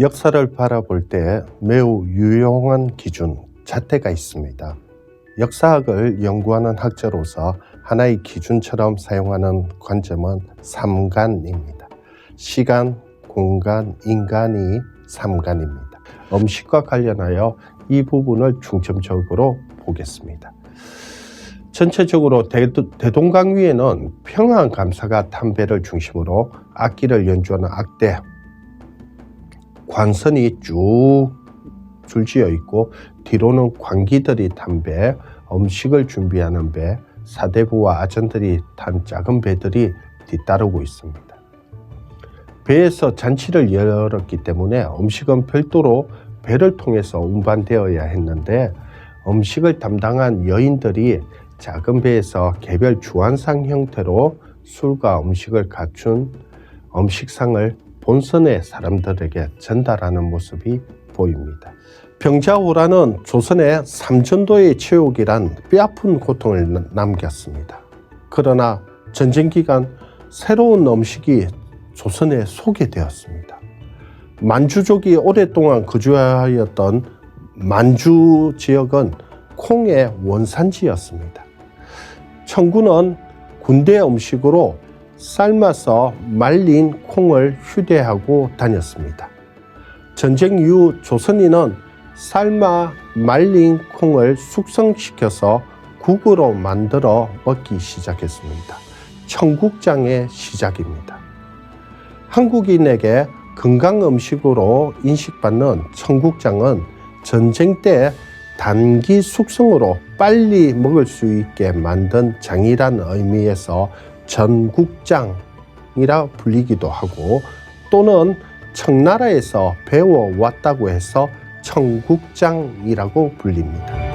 역사를 바라볼 때 매우 유용한 기준, 잣대가 있습니다. 역사학을 연구하는 학자로서 하나의 기준처럼 사용하는 관점은 삼간입니다. 시간, 공간, 인간이 삼간입니다. 음식과 관련하여 이 부분을 중점적으로 보겠습니다. 전체적으로 대, 대동강 위에는 평안 감사가 담배를 중심으로 악기를 연주하는 악대, 관선이 쭉 줄지어 있고 뒤로는 관기들이 탄 배, 음식을 준비하는 배, 사대부와 아전들이 탄 작은 배들이 뒤따르고 있습니다. 배에서 잔치를 열었기 때문에 음식은 별도로 배를 통해서 운반되어야 했는데 음식을 담당한 여인들이 작은 배에서 개별 주안상 형태로 술과 음식을 갖춘 음식상을 본선의 사람들에게 전달하는 모습이 보입니다. 병자호란은 조선의 삼전도의 체육이란 뼈아픈 고통을 남겼습니다. 그러나 전쟁 기간 새로운 음식이 조선에 소개되었습니다. 만주족이 오랫동안 거주하였던 만주 지역은 콩의 원산지였습니다. 청군은 군대 음식으로 삶아서 말린 콩을 휴대하고 다녔습니다. 전쟁 이후 조선인은 삶아 말린 콩을 숙성시켜서 국으로 만들어 먹기 시작했습니다. 청국장의 시작입니다. 한국인에게 건강 음식으로 인식받는 청국장은 전쟁 때 단기 숙성으로 빨리 먹을 수 있게 만든 장이란 의미에서 전국장이라 불리기도 하고 또는 청나라에서 배워왔다고 해서 청국장이라고 불립니다.